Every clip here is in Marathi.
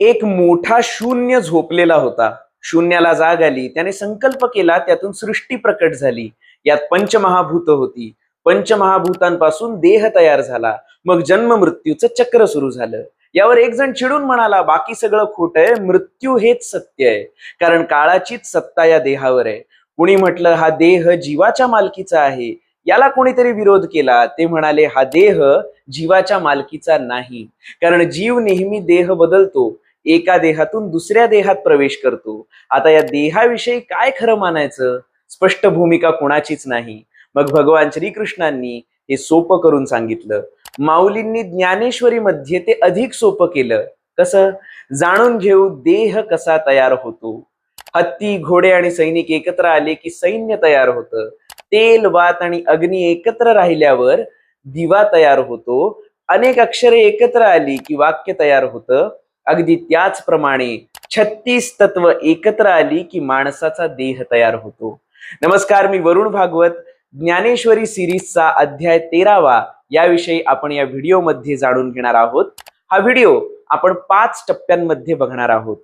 एक मोठा शून्य झोपलेला होता. शून्याला जाग आली. त्याने संकल्प केला त्यातून सृष्टी प्रकट झाली. यात पंचमहाभूत होती. पंचमहाभूतांपासून देह तयार झाला. मग जन्म मृत्यूचं चक्र सुरू झालं. यावर एक जण चिडून म्हणाला बाकी सगळं खोट आहे. मृत्यू हेच सत्य आहे. कारण काळाचीच सत्ता या देहावर आहे. कुणी म्हटलं हा देह जीवाच्या मालकीचा आहे. याला कोणीतरी विरोध केला. ते म्हणाले हा देह जीवाच्या मालकीचा नाही. कारण जीव नेहमी देह बदलतो. एका देहातून दुसऱ्या देहात प्रवेश करतो. आता या देहाविषयी काय खरं मानायचं? स्पष्ट भूमिका कोणाचीच नाही. मग भगवान श्रीकृष्णांनी हे सोपं करून सांगितलं. माऊलींनी ज्ञानेश्वरी मध्ये ते अधिक सोपं केलं. कसं? जाणून घेऊ देह कसा तयार होतो. हत्ती घोडे आणि सैनिक एकत्र आले की सैन्य तयार होतं. तेल वात आणि अग्नी एकत्र राहिल्यावर दिवा तयार होतो. अनेक अक्षरे एकत्र आली की वाक्य तयार होतं. अगदी त्याचप्रमाणे छत्तीस तत्व एकत्र आली की माणसाचा देह तयार होतो. नमस्कार मी वरुण भागवत. ज्ञानेश्वरी सिरीजचा अध्याय तेरावा याविषयी आपण या व्हिडिओमध्ये जाणून घेणार आहोत. हा व्हिडिओ आपण पाच टप्प्यांमध्ये बघणार आहोत.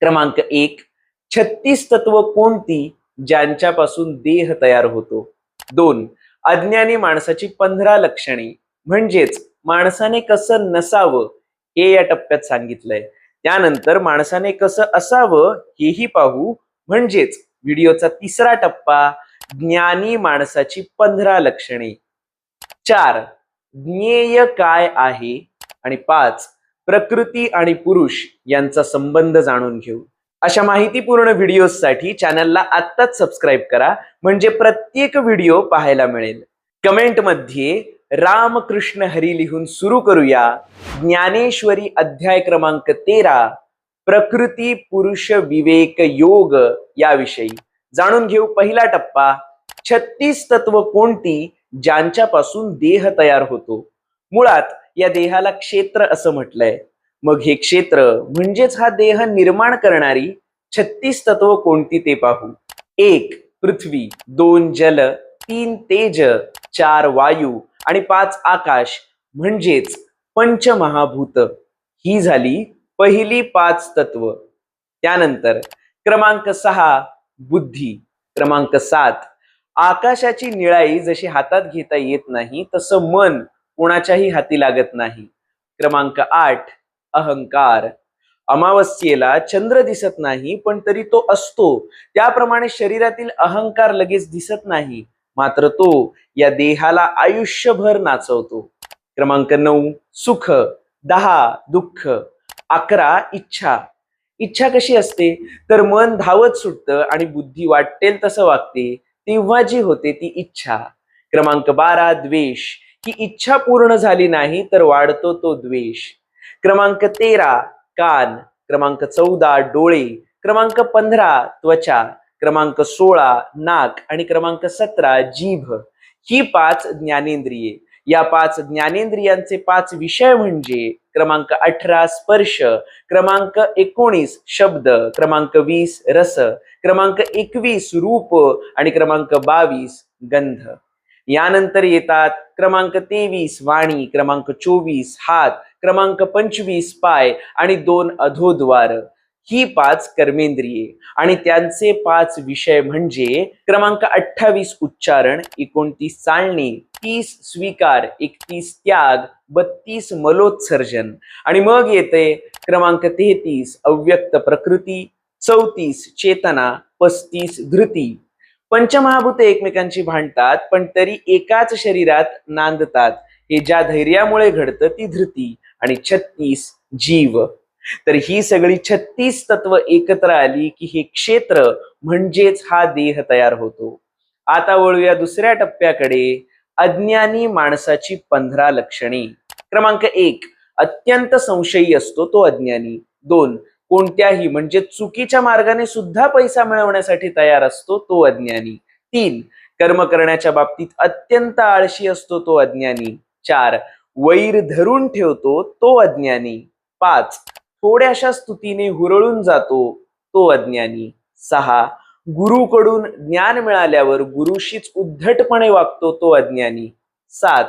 क्रमांक एक छत्तीस तत्व कोणती ज्यांच्यापासून देह तयार होतो? दोन अज्ञानी माणसाची पंधरा लक्षणे. म्हणजेच माणसाने कसं नसावं हे या टप्प्यात सांगितलंय. त्यानंतर माणसाने कसं असावं हेही पाहू. म्हणजेच व्हिडिओचा तिसरा टप्पा ज्ञानी माणसाची पंधरा लक्षणे. चार ज्ञेय काय आहे? आणि पाच प्रकृती आणि पुरुष यांचा संबंध जाणून घेऊ. अशा माहितीपूर्ण व्हिडिओसाठी चॅनलला आत्ताच सबस्क्राईब करा. म्हणजे प्रत्येक व्हिडिओ पाहायला मिळेल. कमेंटमध्ये रामकृष्ण हरी लिहून सुरू करूया. ज्ञानेश्वरी अध्याय क्रमांक तेरा प्रकृती पुरुष विवेक योग याविषयी. जाणून घेऊ पहिला टप्पा. छत्तीस तत्व कोणती ज्यांच्यापासून देह तयार होतो? मुळात या देहाला क्षेत्र असं म्हटलंय. मग हे क्षेत्र म्हणजेच हा देह निर्माण करणारी छत्तीस तत्व कोणती ते पाहू. एक पृथ्वी. दोन जल. तीन तेज चार वायू आणि पाच आकाश म्हणजेच पंचमहाभूत. ही झाली पहिली पाच तत्व. त्यानंतर क्रमांक सहा बुद्धी. क्रमांक सात आकाशाची निळाई जशी हातात घेता येत नाही तसं मन कोणाच्याही हाती लागत नाही. क्रमांक आठ अहंकार. अमावस्येला चंद्र दिसत नाही पण तरी तो असतो. त्याप्रमाणे शरीरातील अहंकार लगेच दिसत नाही. मात्र तो या देहाला आयुष्यभर नाचवतो. क्रमांक नऊ सुख दहा दुःख अकरा इच्छा. इच्छा कशी असते? तर मन धावत सुटतं आणि बुद्धी वाटेल तसं वागते तेव्हा जी होते ती इच्छा. क्रमांक बारा द्वेष. ही इच्छा पूर्ण झाली नाही तर वाढतो तो द्वेष. क्रमांक तेरा कान. क्रमांक चौदा डोळे. क्रमांक पंधरा त्वचा. क्रमांक सोळा नाक आणि क्रमांक सतरा जीभ. ही पाच ज्ञानेंद्रिये. या पाच ज्ञानेंद्रियांचे पाच विषय म्हणजे क्रमांक अठरा स्पर्श क्रमांक एकोणीस शब्द क्रमांक वीस रस क्रमांक एकवीस रूप आणि क्रमांक बावीस गंध. यानंतर येतात क्रमांक तेवीस वाणी क्रमांक चोवीस हात क्रमांक पंचवीस पाय आणि दोन अधोद्वार. ही पाच कर्मेंद्रिये. आणि त्यांचे पाच विषय म्हणजे क्रमांक अठ्ठावीस उच्चारण एकोणतीस चालणे तीस स्वीकार एकतीस त्याग बत्तीस मलोत्सर्जन. आणि मग येते क्रमांक तेहतीस अव्यक्त प्रकृती चौतीस चेतना पस्तीस धृती. पंचमहाभूते एकमेकांची भांडतात पण तरी एकाच शरीरात नांदतात. हे ज्या धैर्यामुळे घडतं ती धृती. आणि छत्तीस जीव. तर ही सगळी छत्तीस तत्व एकत्र आली की हे क्षेत्र म्हणजेच हा देह तयार होतो. आता वळूया दुसऱ्या टप्प्याकडे अज्ञानी माणसाची पंधरा लक्षणे. क्रमांक एक अत्यंत संशयी असतो तो अज्ञानी. दोन कोणत्याही म्हणजे चुकीच्या मार्गाने सुद्धा पैसा मिळवण्यासाठी तयार असतो तो अज्ञानी. तीन कर्म करण्याच्या बाबतीत अत्यंत आळशी असतो तो अज्ञानी. चार वैर धरून ठेवतो तो अज्ञानी. पाच थोड्याशा स्तुतीने हुरळून जातो तो अज्ञानी. सहा गुरुकडून ज्ञान मिळाल्यावर गुरुशीच उद्धटपणे वागतो तो अज्ञानी. सात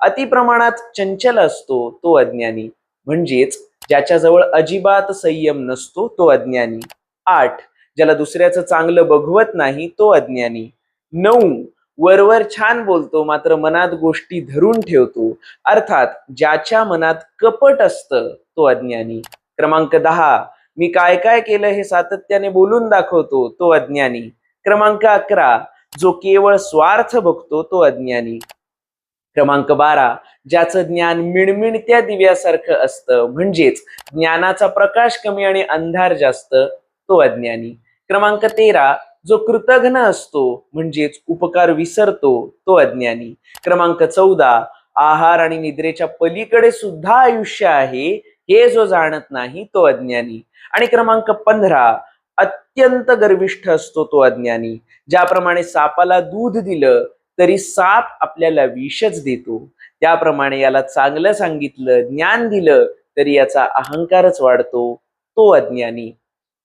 अतिप्रमाणात चंचल असतो तो अज्ञानी. म्हणजेच ज्याच्याजवळ अजिबात संयम नसतो तो अज्ञानी. आठ ज्याला दुसऱ्याचं चांगलं बघवत नाही तो अज्ञानी. नऊ वरवर छान बोलतो मात्र मनात गोष्टी धरून ठेवतो. अर्थात ज्याच्या मनात कपट असतं तो अज्ञानी. क्रमांक दहा. मी काय काय केलं हे सातत्याने बोलून दाखवतो तो अज्ञानी. क्रमांक अकरा. जो केवळ स्वार्थ बघतो तो अज्ञानी. क्रमांक बारा. ज्याचं ज्ञान मिणमिणत्या दिव्यासारखं असतं म्हणजेच ज्ञानाचा प्रकाश कमी आणि अंधार जास्त तो अज्ञानी. क्रमांक तेरा. जो कृतघ्न असतो म्हणजेच उपकार विसरतो तो अज्ञानी. क्रमांक चौदा. आहार आणि निद्रेच्या पलीकडे सुद्धा आयुष्य आहे हे जो जाणत नाही तो अज्ञानी. आणि क्रमांक पंधरा अत्यंत गर्विष्ठ असतो तो अज्ञानी. ज्याप्रमाणे सापाला दूध दिलं तरी साप आपल्याला विषच देतो. त्याप्रमाणे याला चांगलं सांगितलं ज्ञान दिलं तरी याचा अहंकारच वाढतो तो अज्ञानी.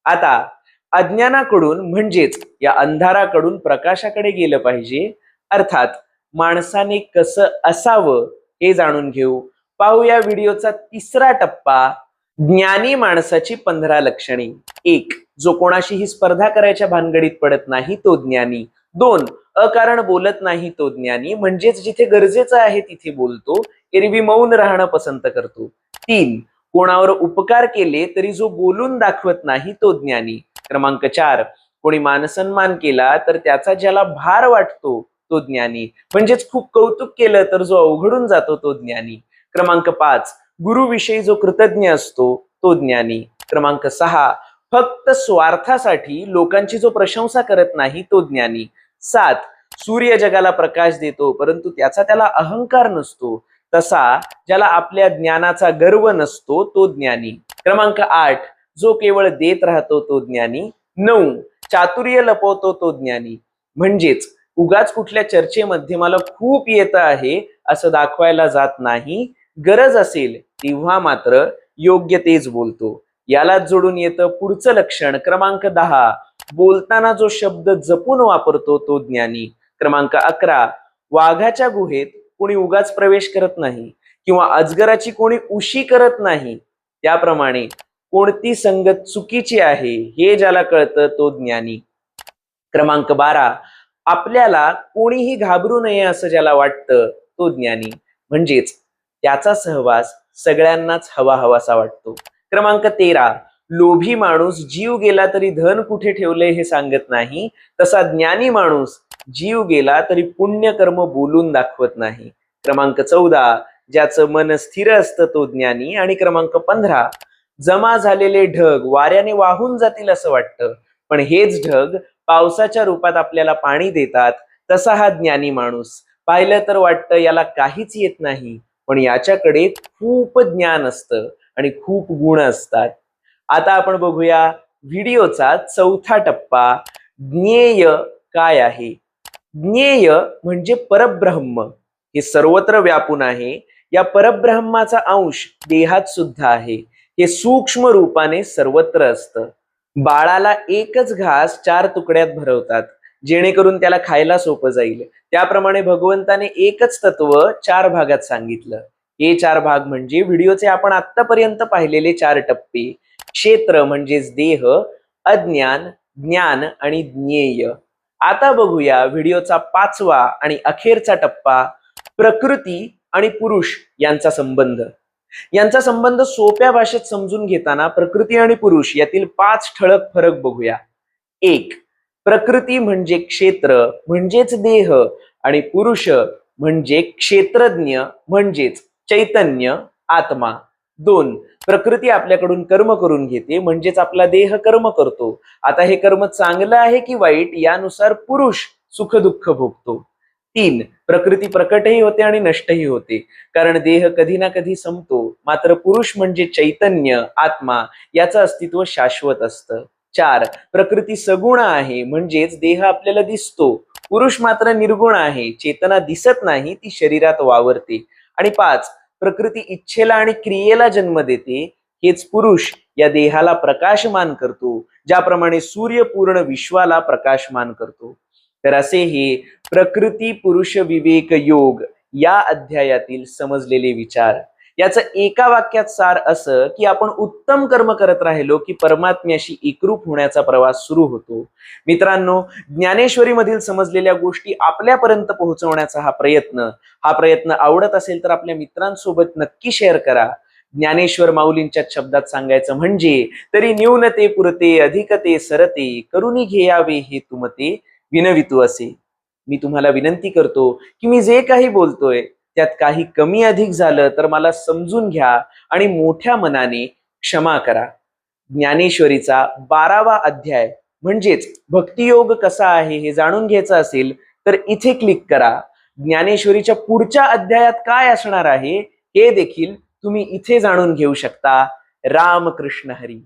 आता अज्ञानाकडून म्हणजेच या अंधाराकडून प्रकाशाकडे गेलं पाहिजे. अर्थात माणसाने कसं असावं हे जाणून घेऊ. पाहूया व्हिडिओचा तिसरा टप्पा ज्ञानी माणसाची पंधरा लक्षणे. एक जो कोणाशीही स्पर्धा करायच्या भानगडीत पडत नाही तो ज्ञानी. दोन अकारण बोलत नाही तो ज्ञानी. म्हणजेच जिथे गरजेचं आहे तिथे बोलतो. एरवी मौन राहणं पसंत करतो. तीन कोणावर उपकार केले तरी जो बोलून दाखवत नाही तो ज्ञानी. क्रमांक चार कोणी मानसन्मान केला तर त्याचा ज्याला भार वाटतो तो ज्ञानी. म्हणजेच खूप कौतुक केलं तर जो अवघडून जातो तो ज्ञानी. क्रमांक पाच. गुरुविषयी जो कृतज्ञ असतो तो ज्ञानी. क्रमांक सहा. फक्त स्वार्थासाठी लोकांची जो प्रशंसा करत नाही तो ज्ञानी. सात. सूर्य जगाला प्रकाश देतो परंतु त्याचा त्याला अहंकार नसतो. तसा ज्याला आपल्या ज्ञानाचा गर्व नसतो तो ज्ञानी. क्रमांक आठ. जो केवळ देत राहतो तो ज्ञानी. नऊ. चातुर्य लपवतो तो ज्ञानी. म्हणजेच उगाच कुठल्या चर्चेमध्ये मला खूप येत आहे असं दाखवायला जात नाही. गरज असेल तेव्हा मात्र योग्य तेच बोलतो. यालाच जोडून येतं पुढचं लक्षण क्रमांक दहा. बोलताना जो शब्द जपून वापरतो तो ज्ञानी. क्रमांक अकरा. वाघाच्या गुहेत कोणी उगाच प्रवेश करत नाही किंवा अजगराची कोणी उशी करत नाही त्याप्रमाणे कोणती संगत चुकीची आहे हे ज्याला कळतं तो ज्ञानी. क्रमांक बारा. आपल्याला कोणीही घाबरू नये असं ज्याला वाटतं तो ज्ञानी. म्हणजेच त्याचा सहवास सगळ्यांनाच हवा हवासा वाटतो. क्रमांक तेरा लोभी माणूस जीव गेला तरी धन कुठे ठेवले हे सांगत नाही. तसा ज्ञानी माणूस जीव गेला तरी पुण्यकर्म बोलून दाखवत नाही. क्रमांक चौदा ज्याचं मन स्थिर असतं तो ज्ञानी. आणि क्रमांक पंधरा जमा झालेले ढग वाऱ्याने वाहून जातील असं वाटतं. पण हेच ढग पावसाच्या रूपात आपल्याला पाणी देतात तसा हा ज्ञानी माणूस. पाहिलं तर वाटतं याला काहीच येत नाही. पण याच्याकडे खूप ज्ञान असतं आणि खूप गुण असतात. आता आपण बघूया व्हिडिओचा चौथा टप्पा ज्ञेय काय आहे? ज्ञेय म्हणजे परब्रह्म. हे सर्वत्र व्यापून आहे. या परब्रह्माचा अंश देहात सुद्धा आहे. हे सूक्ष्म रूपाने सर्वत्र असतं. बाळाला एकच घास चार तुकड्यात भरवतात. जेणेकरून त्याला खायला सोपं जाईल. त्याप्रमाणे भगवंताने एकच तत्व चार भागात सांगितलं. हे चार भाग म्हणजे व्हिडिओचे आपण आतापर्यंत पाहिलेले चार टप्पे. क्षेत्र म्हणजेच देह अज्ञान ज्ञान आणि ज्ञेय. आता बघूया व्हिडिओचा पाचवा आणि अखेरचा टप्पा प्रकृती आणि पुरुष यांचा संबंध. यांचा संबंध सोप्या भाषेत समजून घेताना प्रकृती आणि पुरुष यातील पाच ठळक फरक बघूया. एक प्रकृती म्हणजे क्षेत्र म्हणजेच देह आणि पुरुष म्हणजे क्षेत्रज्ञ म्हणजेच चैतन्य आत्मा. दोन प्रकृती आपल्याकडून कर्म करून घेते म्हणजेच आपला देह कर्म करतो. आता हे कर्म चांगलं आहे की वाईट यानुसार पुरुष सुख दुःख भोगतो. तीन प्रकृती प्रकटही होते आणि नष्टही होते. कारण देह कधी ना कधी संपतो मात्र पुरुष म्हणजे चैतन्य आत्मा याचं अस्तित्व शाश्वत असतं. चार. प्रकृती सगुण आहे म्हणजेच देह आपल्याला दिसतो. पुरुष मात्र निर्गुण आहे चेतना दिसत नाही ती शरीरात वावरते. आणि पाच. प्रकृती इच्छेला आणि क्रियेला जन्म देते. हेच पुरुष या देहाला प्रकाशमान करतो ज्याप्रमाणे सूर्य पूर्ण विश्वाला प्रकाशमान करतो. तर असे हे प्रकृती पुरुष विवेक योग या अध्यायातील समजलेले विचार. याचं एका वाक्यात सार असं की आपण उत्तम कर्म करत राहिलो की परमात्म्याशी एकरूप होण्याचा प्रवास सुरू होतो. मित्रांनो ज्ञानेश्वरीमधील समजलेल्या गोष्टी आपल्यापर्यंत पोहोचवण्याचा हा प्रयत्न हा प्रयत्न आवडत असेल तर आपल्या मित्रांसोबत नक्की शेअर करा. ज्ञानेश्वर माऊलींच्या शब्दात सांगायचं म्हणजे तरी न्यूनते पुरते अधिकते सरते करुणी घेयावे हे तुमते विनवितू असे. मी तुम्हाला विनंती करतो की मी जे काही बोलतोय त्यात काही कमी अधिक झालं तर मला समजून घ्या आणि मोठ्या मनाने क्षमा करा. ज्ञानेश्वरीचा बारावा अध्याय म्हणजेच भक्तियोग कसा आहे हे जाणून घ्यायचं असेल तर इथे क्लिक करा. ज्ञानेश्वरीच्या पुढच्या अध्यायात काय असणार आहे हे देखील तुम्ही इथे जाणून घेऊ शकता. रामकृष्ण हरी.